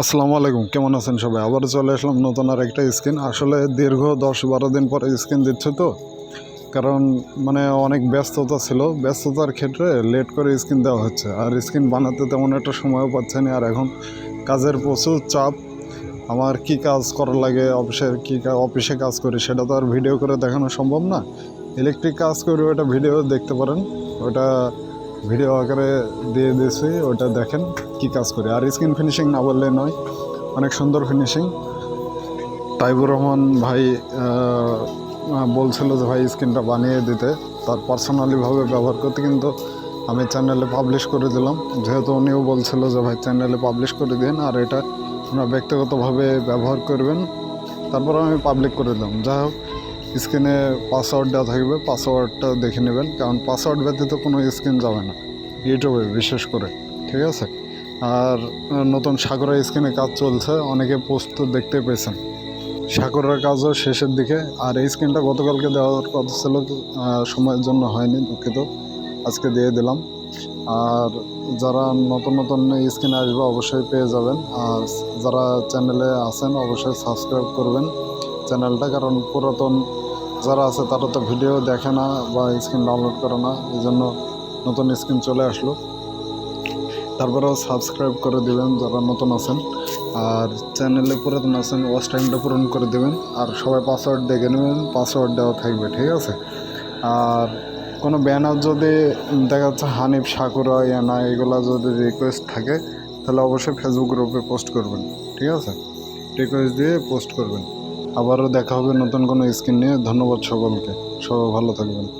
আসসালামু আলাইকুম, কেমন আছেন সবাই? আবার চলে আসলাম নতুন আর একটা স্ক্রিন আসলে দীর্ঘ দশ বারো দিন পরে স্ক্রিন দিচ্ছে তো। কারণ মানে অনেক ব্যস্ততা ছিল। ব্যস্ততার ক্ষেত্রে লেট করে স্ক্রিন দেওয়া হচ্ছে। আর স্ক্রিন বানাতে তেমন একটা সময়ও পাচ্ছে না। আর এখন কাজের প্রচুর চাপ। আমার কি কাজ করা লাগে অফিসের কী অফিসে কাজ করি, সেটা তো আর ভিডিও করে দেখানো সম্ভব না। ইলেকট্রিক কাজ করি ওটা ভিডিও দেখতে পারেন। ওটা ভিডিও আকারে দিয়ে দিয়েছি, ওটা দেখেন কি কাজ করি। আর স্ক্রিন ফিনিশিং না বললে নয়, অনেক সুন্দর ফিনিশিং তাইবুর রহমান ভাই বলছিল যে ভাই স্ক্রিনটা বানিয়ে দিতে। তার পার্সোনালিভাবে ব্যবহার করতে, কিন্তু আমি চ্যানেলে পাবলিশ করে দিলাম। যেহেতু উনিও বলছিল যে ভাই চ্যানেলে পাবলিশ করে দিন, আর এটা আপনারা ব্যক্তিগতভাবে ব্যবহার করবেন। তারপর আমি পাবলিক করে দিলাম। যাই হোক স্ক্রিনে পাসওয়ার্ড দেওয়া থাকবে পাসওয়ার্ডটা দেখে নেবেন, কারণ পাসওয়ার্ড ব্যতীত কোনো স্ক্রিন যাবে না, ইউটিউবে বিশেষ করে, ঠিক আছে? আর নতুন সাগরের স্ক্রিনে কাজ চলছে, অনেকে পোস্ট দেখতে পেয়েছেন। সাগরের কাজও শেষের দিকে, আর এই স্ক্রিনটা গতকালকে দেওয়ার কথা ছিল সময়ের জন্য হয়নি, দুঃখিত, আজকে দিয়ে দিলাম। আর যারা নতুন নতুন স্ক্রিনে আসবে, অবশ্যই পেয়ে যাবেন, আর যারা চ্যানেলে আছেন, অবশ্যই সাবস্ক্রাইব করবেন। চ্যানেলটা কারণ পুরাতন যারা আছে তারা তো ভিডিও দেখে না বা স্ক্রিন ডাউনলোড করে না, এই জন্য নতুন স্ক্রিন চলে আসলো। তারপরেও সাবস্ক্রাইব করে দিবেন যারা নতুন আছেন, আর চ্যানেলে পুরাতন আছেন ওয়াচ টাইমটা পূরণ করে দেবেন, আর সবাই পাসওয়ার্ড দেখে নেবেন পাসওয়ার্ড দেওয়া থাকবে, ঠিক আছে? আর কোনো ব্যানার যদি দেখা যাচ্ছে হানিফ সাকুরা ইয়ানা এগুলো যদি রিকোয়েস্ট থাকে, তাহলে অবশ্যই ফেসবুক গ্রুপে পোস্ট করবেন, ঠিক আছে? রিকোয়েস্ট দিয়ে পোস্ট করবেন। আবারও দেখা হবে নতুন কোনো স্ক্রিন নিয়ে। ধন্যবাদ সকলকে। সবাই ভালো থাকবেন।